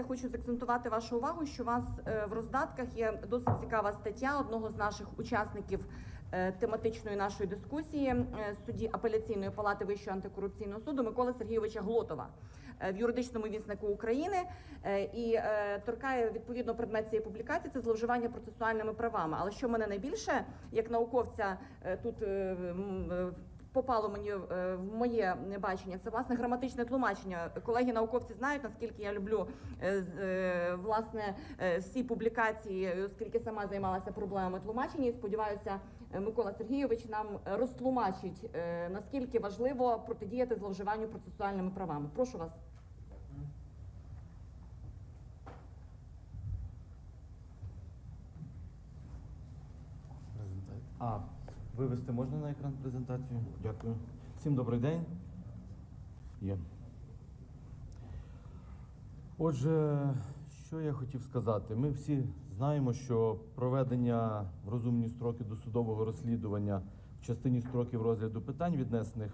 я хочу закцентувати вашу увагу, що у вас е, в роздатках є досить цікава стаття одного з наших учасників е, тематичної нашої дискусії е, судді апеляційної палати Вищого антикорупційного суду Миколи Сергійовича Глотова в юридичному віснику України і торкає відповідно предмет цієї публікації це зловживання процесуальними правами. Але що мене найбільше як науковця тут попало мені е, в моє бачення. Це власне граматичне тлумачення. Колеги науковці знають наскільки я люблю е, е, власне всі публікації, оскільки сама займалася проблемами тлумачення. І сподіваюся, Микола Сергійович нам розтлумачить наскільки важливо протидіяти зловживанню процесуальними правами. Прошу вас. А, вивести можна на екран презентацію? Дякую. Всім добрий день. Є. Отже, що я хотів сказати? Ми всі знаємо, що проведення в розумні строки досудового розслідування в частині строків розгляду питань, віднесених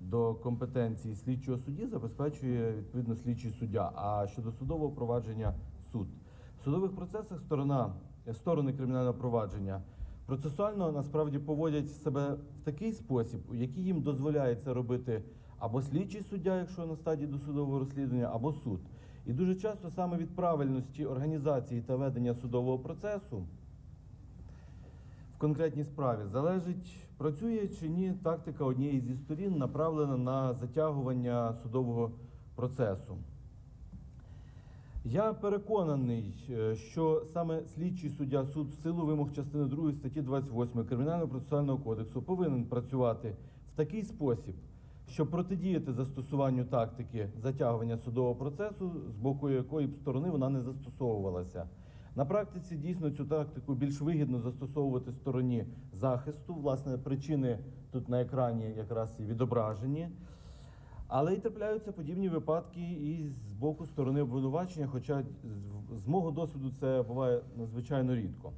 до компетенції слідчого судді, забезпечує відповідно слідчий суддя. А щодо судового провадження суд. В судових процесах сторона, сторони кримінального провадження процесуально насправді поводять себе в такий спосіб, який їм дозволяє це робити або слідчий суддя, якщо на стадії досудового розслідування, або суд. І дуже часто саме від правильності організації та ведення судового процесу в конкретній справі залежить, працює чи ні тактика однієї зі сторін, направлена на затягування судового процесу. Я переконаний, е, що саме слідчий суддя суд в силу вимог частини 2 статті 28 Кримінального процесуального кодексу повинен працювати в такий спосіб, щоб протидіяти застосуванню тактики затягування судового процесу, з боку якої б сторони вона не застосовувалася. На практиці дійсно цю тактику більш вигідно застосовувати стороні захисту. Власне, причини тут на екрані якраз і відображені. Але й трапляються подібні випадки і з боку сторони обвинувачення, хоча з мого досвіду це буває надзвичайно рідко.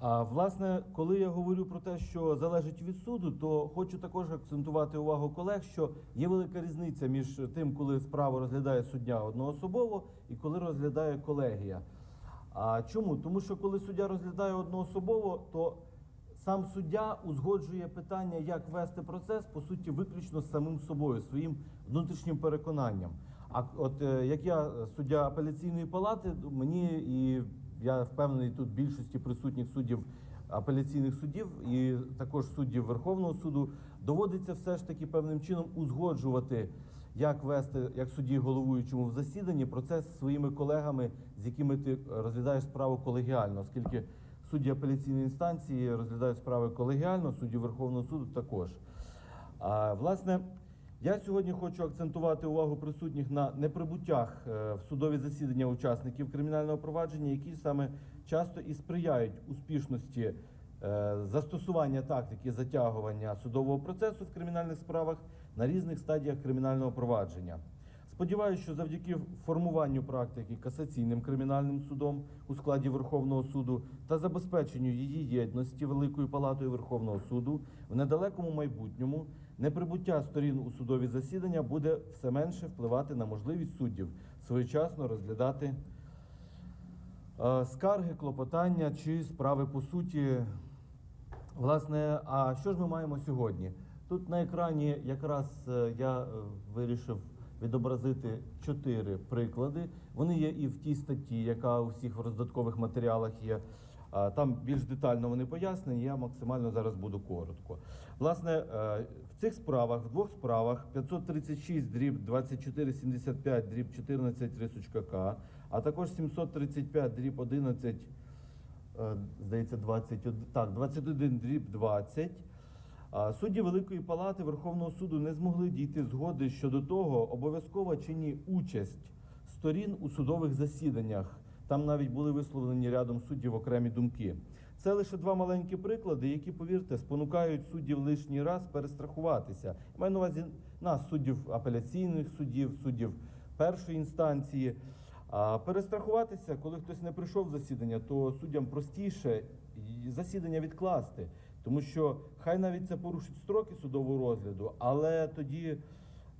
А власне, коли я говорю про те, що залежить від суду, то хочу також акцентувати увагу колег, що є велика різниця між тим, коли справу розглядає суддя одноособово і коли розглядає колегія. А чому? Тому що коли суддя розглядає одноособово, то сам суддя узгоджує питання, як вести процес, по суті, виключно з самим собою, своїм внутрішнім переконанням. А от е, як я суддя апеляційної палати, мені і я впевнений тут більшості присутніх суддів апеляційних суддів і також суддів Верховного суду доводиться все ж таки певним чином узгоджувати, як вести як судді головуючому в засіданні процес зі своїми колегами, з якими ти розглядаєш справу колегіально, оскільки судді апеляційної інстанції розглядають справи колегіально, судді Верховного суду також. А, власне, я сьогодні хочу акцентувати увагу присутніх на неприбуттях е, в судові засідання учасників кримінального провадження, які саме часто і сприяють успішності е, застосування тактики затягування судового процесу в кримінальних справах на різних стадіях кримінального провадження. Сподіваюся, що завдяки формуванню практики касаційним кримінальним судом у складі Верховного суду та забезпеченню її єдності Великою палатою Верховного суду в недалекому майбутньому неприбуття сторін у судові засідання буде все менше впливати на можливість суддів своєчасно розглядати скарги, клопотання чи справи по суті. Власне, а що ж ми маємо сьогодні? Тут на екрані якраз е, я е, вирішив відобразити чотири приклади. Вони є і в тій статті, яка у всіх роздаткових матеріалах є. Там більш детально вони пояснені. Я максимально зараз буду коротко. Власне, е, в цих справах, в двох справах 536 дріб 2475 дріб 14 рисочка К, а також 735 дріб 11 е, здається, 21, так, 21 дріб 20. Судді Великої Палати Верховного суду не змогли дійти згоди щодо того, обов'язкова чи ні участь сторін у судових засіданнях. Там навіть були висловлені рядом суддів окремі думки. Це лише два маленькі приклади, які, повірте, спонукають суддів лишній раз перестрахуватися. Маю на увазі нас, суддів апеляційних суддів, суддів першої інстанції. А перестрахуватися, коли хтось не прийшов в засідання, то суддям простіше засідання відкласти, тому що хай навіть це порушить строки судового розгляду, але тоді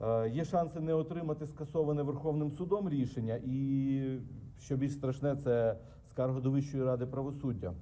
е, є шанси не отримати скасоване Верховним судом рішення, і що більш страшне, це скарга до Вищої ради правосуддя.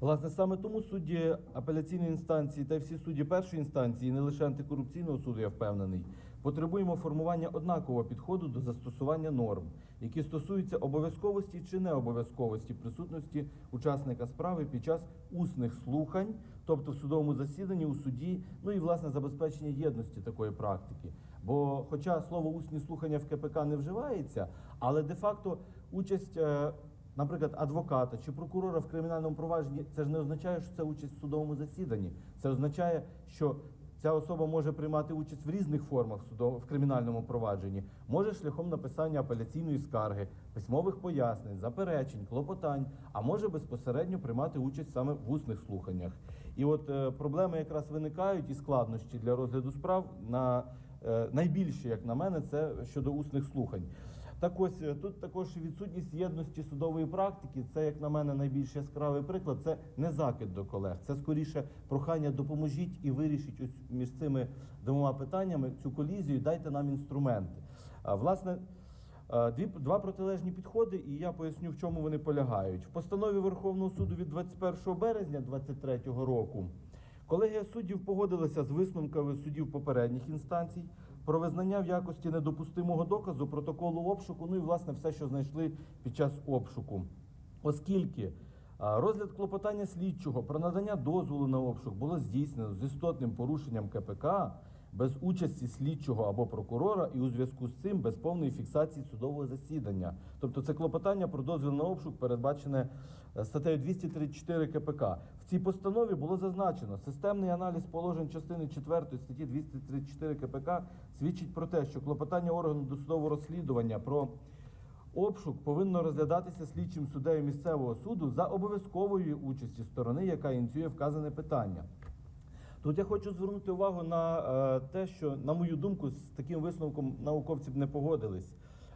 Власне, саме тому судді апеляційної інстанції та всі судді першої інстанції, не лише антикорупційного суду, я впевнений, потребуємо формування однакового підходу до застосування норм, які стосуються обов'язковості чи необов'язковості присутності учасника справи під час усних слухань, тобто в судовому засіданні у суді, ну і власне забезпечення єдності такої практики. Бо, хоча слово усні слухання в КПК не вживається, але де-факто участь. е, Наприклад, адвоката чи прокурора в кримінальному провадженні це ж не означає, що це участь в судовому засіданні. Це означає, що ця особа може приймати участь в різних формах в кримінальному провадженні, може шляхом написання апеляційної скарги, письмових пояснень, заперечень, клопотань, а може безпосередньо приймати участь саме в усних слуханнях. І от е, проблеми якраз виникають і складнощі для розгляду справ на е, найбільше, як на мене, це щодо усних слухань. Так ось е, тут також відсутність єдності судової практики. Це, як на мене, найбільш яскравий приклад. Це не закид до колег. Це скоріше прохання допоможіть і вирішіть ось між цими двома питаннями цю колізію. Дайте нам інструменти. Власне. Дві два протилежні підходи, і я поясню, в чому вони полягають. В постанові Верховного суду від 21 березня 2023 року колегія суддів погодилася з висновками суддів попередніх інстанцій про визнання в якості недопустимого доказу протоколу обшуку, ну і власне все, що знайшли під час обшуку. Оскільки розгляд клопотання слідчого про надання дозволу на обшук було здійснено з істотним порушенням КПК без участі слідчого або прокурора і у зв'язку з цим без повної фіксації судового засідання. Тобто це клопотання про дозвіл на обшук передбачене е, статтею 234 КПК. Цій постанові було зазначено, системний аналіз положень частини 4 статті 234 КПК свідчить про те, що клопотання органу досудового розслідування про Обшук повинно розглядатися слідчим суддею місцевого суду за обов'язкової участі сторони, яка ініціює вказане питання. Тут я хочу звернути увагу на е, те, що, на мою думку, з таким висновком науковці б не погодились.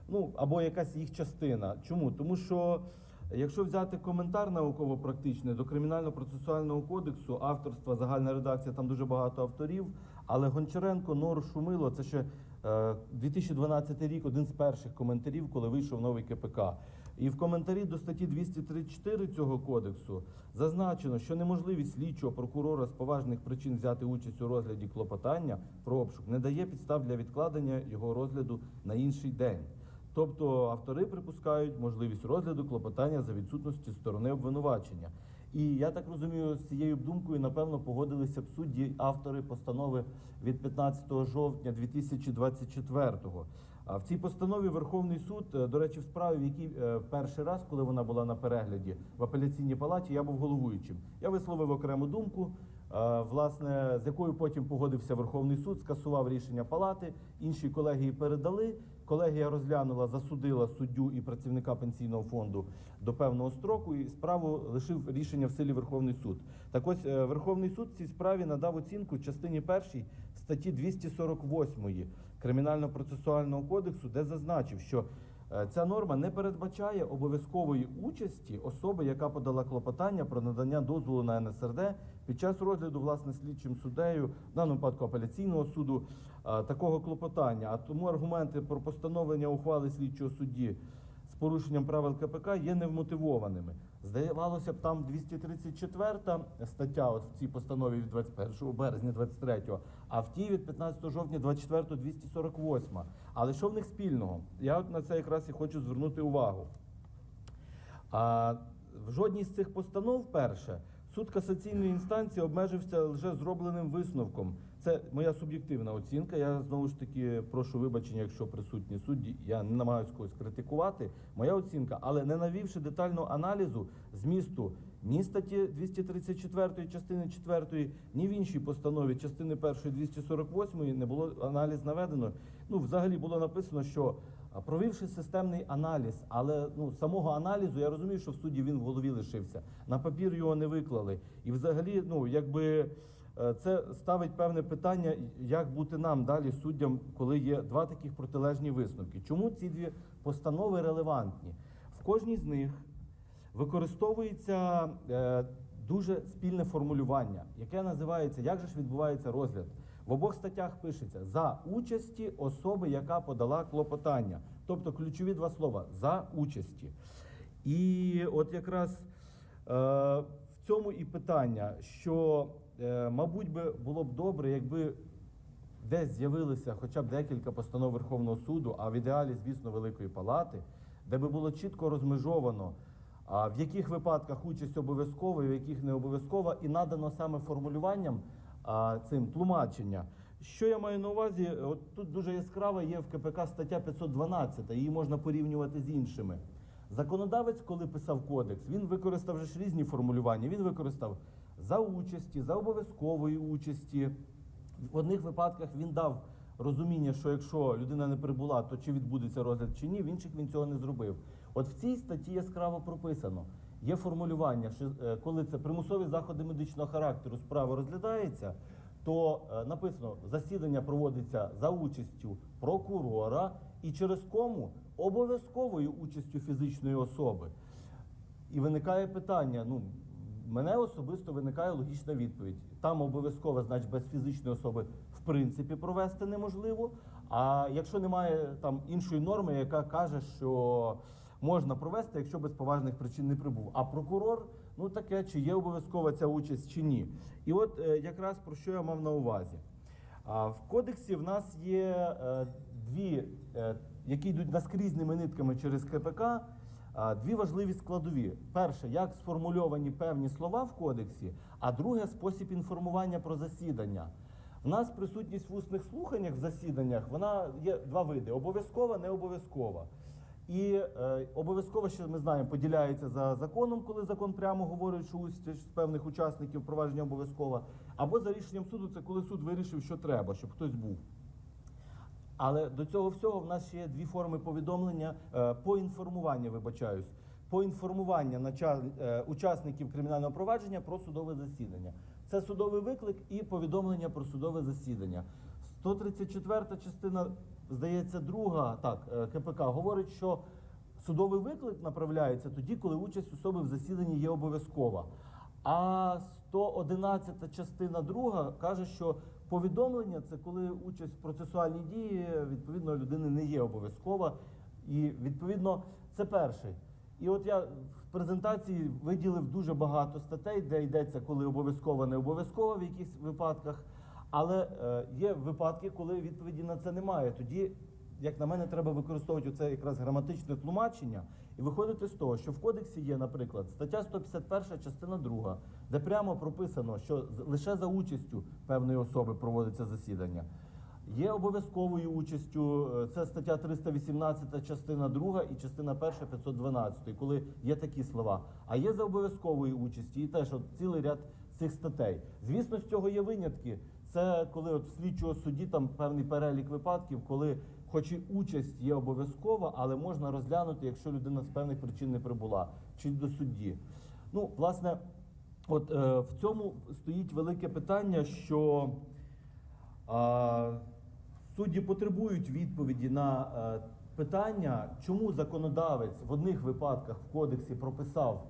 Ну або якась їх частина. Чому? Тому що якщо взяти коментар науково-практичний до кримінально-процесуального кодексу, авторства, загальна редакція, там дуже багато авторів. Але Гончаренко, Нор, Шумило, це ще е, 2012 рік, один з перших коментарів, коли вийшов новий КПК. І в коментарі до статті 234 цього кодексу зазначено, що неможливість слідчого прокурора з поважних причин взяти участь у розгляді клопотання про обшук не дає підстав для відкладення його розгляду на інший день. Тобто автори припускають можливість розгляду клопотання за відсутності сторони обвинувачення. І я так розумію, з цією думкою напевно погодилися б судді автори постанови від 15 жовтня 2024-го. А в цій постанові Верховний суд, е, до речі, в справі, в якій е, перший раз, коли вона була на перегляді в апеляційній палаті, я був головуючим. Я висловив окрему думку, власне, з якою потім погодився Верховний суд, скасував рішення палати. Інші колегії передали. Колегія розглянула, засудила суддю і працівника пенсійного фонду до певного строку, і справу лишив рішення в силі Верховний суд. Так ось е, Верховний суд цій справі надав оцінку частині першій статті 248 Кримінально-процесуального кодексу, де зазначив, що е, ця норма не передбачає обов'язкової участі особи, яка подала клопотання про надання дозволу на НСРД під час розгляду власне слідчим суддею, в даному випадку апеляційного суду, е, такого клопотання. А тому аргументи про постановлення ухвали слідчого судді з порушенням правил КПК є невмотивованими. Здавалося б, там 234 стаття, от в цій постанові від 21 березня 23, а в тій від 15 жовтня 24 248. Але що в них спільного? Я от на це якраз і хочу звернути увагу. А в жодній з цих постанов, перше, суд касаційної інстанції обмежився лише зробленим висновком. Це моя суб'єктивна оцінка. Я знову ж таки прошу вибачення, якщо присутні судді. Я не намагаюся когось критикувати. Моя оцінка, але не навівши детального аналізу змісту ні статті 234 частини 4, ні в іншій постанові частини 1 248 не було аналіз наведено. Ну, взагалі було написано, що провівши системний аналіз, але ну самого аналізу я розумію, що в суді він в голові лишився. На папір його не виклали. І взагалі, ну якби це ставить певне питання, як бути нам далі суддям, коли є два таких протилежні висновки. Чому ці дві постанови релевантні? В кожній з них використовується е, дуже спільне формулювання, яке називається Як же ж відбувається розгляд? В обох статтях пишеться за участі особи, яка подала клопотання. Тобто ключові два слова за участі. І от якраз е, в цьому і питання, що, е, мабуть, би було б добре, якби десь з'явилися хоча б декілька постанов Верховного суду, а в ідеалі, звісно, Великої Палати, де би було чітко розмежовано, в яких випадках участь обов'язкова, в яких не обов'язкова, і надано саме формулюванням цим тлумачення. Що я маю на увазі? От тут дуже яскрава є в КПК стаття 512, її можна порівнювати з іншими. Законодавець, коли писав кодекс, він використав ж різні формулювання. Він використав за участі, за обов'язкової участі. В одних випадках він дав розуміння, що якщо людина не прибула, то чи відбудеться розгляд чи ні, в інших він цього не зробив. От в цій статті яскраво прописано. Є формулювання, що е, коли це примусові заходи медичного характеру справа розглядається, то е, написано засідання проводиться за участю прокурора і через кому обов'язковою участю фізичної особи. І виникає питання. Ну, мене особисто виникає логічна відповідь. Там обов'язково, значить, без фізичної особи в принципі провести неможливо. А якщо немає там іншої норми, яка каже, що можна провести, якщо без поважних причин не прибув. А прокурор, ну таке, чи є обов'язкова ця участь чи ні. І от е, якраз про що я мав на увазі. В кодексі в нас є е, дві, е, які йдуть наскрізними нитками через КПК. Дві важливі складові: перше, як сформульовані певні слова в кодексі, а друге спосіб інформування про засідання. В нас присутність в усних слуханнях в засіданнях вона є два види: обов'язкова, не обов'язкова. І е, обов'язково, що ми знаємо, поділяється за законом, коли закон прямо говорить, що участь певних учасників провадження обов'язкова, або за рішенням суду, це коли суд вирішив, що треба, щоб хтось був. Але до цього всього в нас ще є дві форми повідомлення е, поінформування, вибачаюсь, поінформування началь- е, учасників кримінального провадження про судове засідання. Це судовий виклик і повідомлення про судове засідання. 134 частина, здається, друга так, е, КПК говорить, що судовий виклик направляється тоді, коли участь особи в засіданні є обов'язкова. А 111 частина друга каже, що повідомлення це коли участь в процесуальній дії відповідно людини не є обов'язкова. І відповідно це перший. І от я в презентації виділив дуже багато статей, де йдеться, коли обов'язково, не обов'язково в якихось випадках. Але е, є випадки, коли відповіді на це немає. Тоді, як на мене, треба використовувати це якраз граматичне тлумачення і виходити з того, що в кодексі є, наприклад, стаття 151, частина 2, де прямо прописано, що лише за участю певної особи проводиться засідання. Є обов'язковою участю, е, це стаття 318, частина 2 і частина 1 512, коли є такі слова. А є за обов'язковою участі і теж от цілий ряд цих статей. Звісно, з цього є винятки. Це коли от в слідчого судді там певний перелік випадків, коли хоч і участь є обов'язкова, але можна розглянути, якщо людина з певних причин не прибула, чи до судді. Ну, власне, от е, в цьому стоїть велике питання, що а, судді потребують відповіді на е, питання, чому законодавець в одних випадках в кодексі прописав,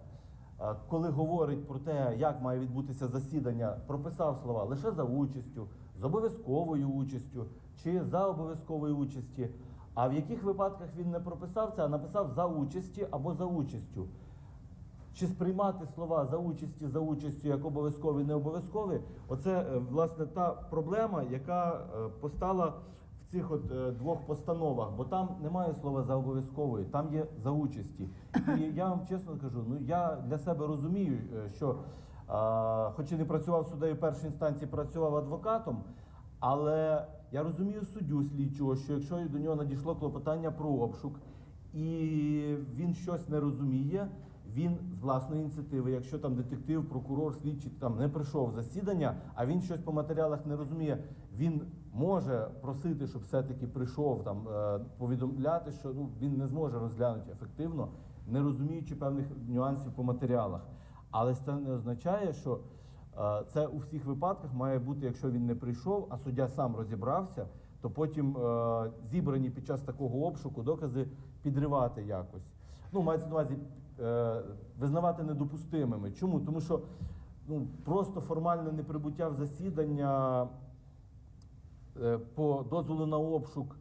е, коли говорить про те, як має відбутися засідання, прописав слова лише за участю, з обов'язковою участю чи за обов'язковою участі. А в яких випадках він не прописав це, а написав за участі або за участю. Чи сприймати слова за участі, за участю як обов'язкові, не обов'язкові, оце е, власне та проблема, яка е, постала в цих от е, двох постановах, бо там немає слова за обов'язковою, там є за участі. І я вам чесно кажу, ну я для себе розумію, що хоч і не працював суддею першої інстанції, працював адвокатом, але я розумію суддю слідчого, що якщо до нього надійшло клопотання про обшук, і він щось не розуміє, він з власної ініціативи, якщо там детектив, прокурор, слідчий там не прийшов засідання, а він щось по матеріалах не розуміє, він може просити, щоб все-таки прийшов там е, повідомляти, що ну він не зможе розглянути ефективно, не розуміючи певних нюансів по матеріалах. Але це не означає, що е, це у всіх випадках має бути, якщо він не прийшов, а суддя сам розібрався, то потім е, зібрані під час такого обшуку докази підривати якось. Ну, мається на увазі е, визнавати недопустимими. Чому? Тому що ну, просто формальне неприбуття в засідання по дозволу на обшук,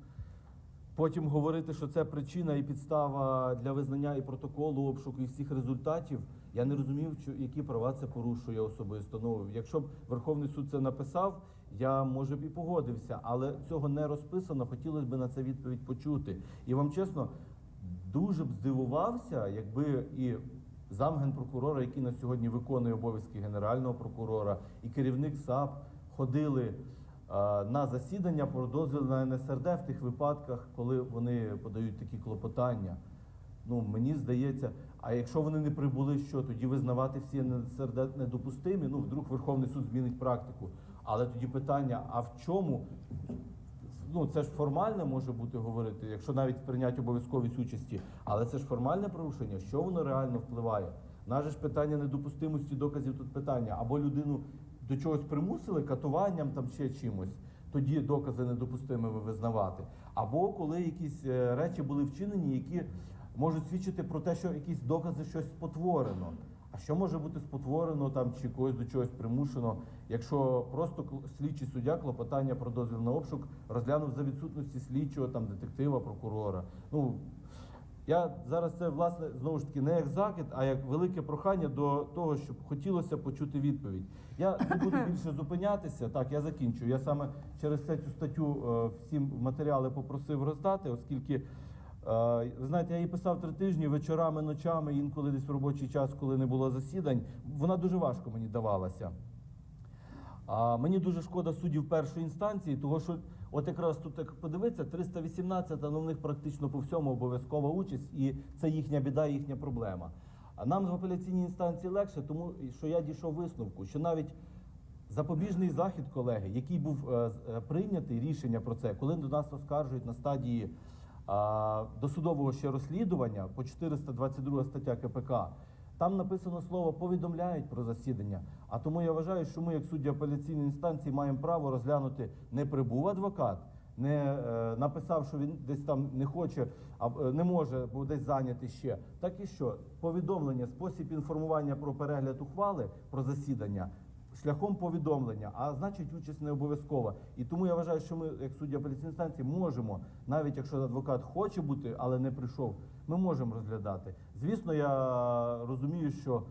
потім говорити, що це причина і підстава для визнання і протоколу обшуку, і всіх результатів. Я не розумів, які права це порушує особисто. Ну, якщо б Верховний суд це написав, я може б і погодився, але цього не розписано. Хотілося б на це відповідь почути. І вам чесно, дуже б здивувався, якби і замгенпрокурора, який на сьогодні виконує обов'язки генерального прокурора, і керівник САП ходили на засідання про дозвіл на НСРД в тих випадках, коли вони подають такі клопотання. Ну мені здається, а якщо вони не прибули, що тоді визнавати всі НСРД недопустимі? Ну вдруг Верховний суд змінить практику. Але тоді питання: а в чому? Ну це ж формальне може бути говорити, якщо навіть прийняти обов'язковість участі, але це ж формальне порушення, що воно реально впливає? Наже ж питання недопустимості доказів тут питання або людину до чогось примусили катуванням там ще чимось. Тоді докази недопустимими визнавати. Або коли якісь е, речі були вчинені, які можуть свідчити про те, що якісь докази щось спотворено. А що може бути спотворено там чи когось до чогось примушено, якщо просто слідчий суддя клопотання про дозвіл на обшук розглянув за відсутності слідчого, там детектива, прокурора. Ну я зараз це власне знову ж таки не як закид, а як велике прохання до того, щоб хотілося почути відповідь. Я не буду більше зупинятися. Так, я закінчу. Я саме через цю статтю е, всім матеріали попросив роздати, оскільки. Е, Ви знаєте, я її писав три тижні вечорами, ночами, інколи десь в робочий час, коли не було засідань. Вона дуже важко мені давалася. А мені дуже шкода суддів першої інстанції, тому що от якраз тут як подивитися, 318 ну в них практично по всьому обов'язкова участь, і це їхня біда, їхня проблема. А нам в апеляційній інстанції легше, тому що я дійшов висновку, що навіть запобіжний захід, колеги, який був е, е, прийнятий рішення про це, коли до нас оскаржують на стадії досудового ще розслідування по 422 стаття КПК. Там написано слово повідомляють про засідання. А тому я вважаю, що ми, як судді апеляційної інстанції, маємо право розглянути не прибув адвокат, не е, написав, що він десь там не хоче, а е, не може, бо десь зайнятий ще. Так і що повідомлення, спосіб інформування про перегляд ухвали про засідання. Шляхом повідомлення, а значить участь не обов'язкова. І тому я вважаю, що ми, як судді апеляційної інстанції, можемо, навіть якщо адвокат хоче бути, але не прийшов, ми можемо розглядати. Звісно, я розумію, що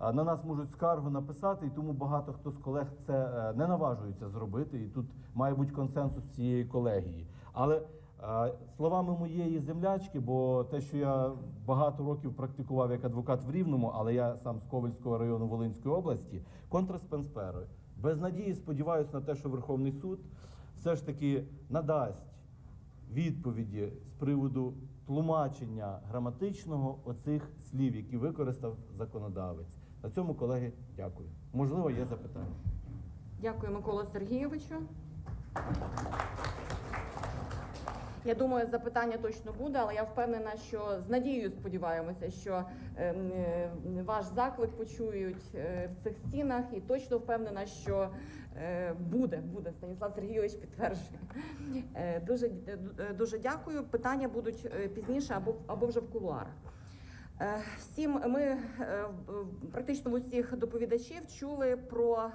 на нас можуть скаргу написати, і тому багато хто з колег це е, не наважується зробити. І тут має бути консенсус цієї колегії. Але словами моєї землячки, бо те, що я багато років практикував як адвокат в Рівному, але я сам з Ковальського району Волинської області, контраспенсперою. Без надії сподіваюся на те, що Верховний суд все ж таки надасть відповіді з приводу тлумачення граматичного оцих слів, які використав законодавець. На цьому, колеги, дякую. Можливо, є запитання. Дякую, Миколу Сергійовичу. Я думаю, запитання точно буде, але я впевнена, що з надією сподіваємося, що ем, е, ваш заклик почують е, в цих стінах, і точно впевнена, що е, буде. Буде Станіслав Сергійович підтверджує. Дуже дуже дякую. Питання будуть пізніше або або вже в кулуарах. Всім ми практично усіх доповідачів чули про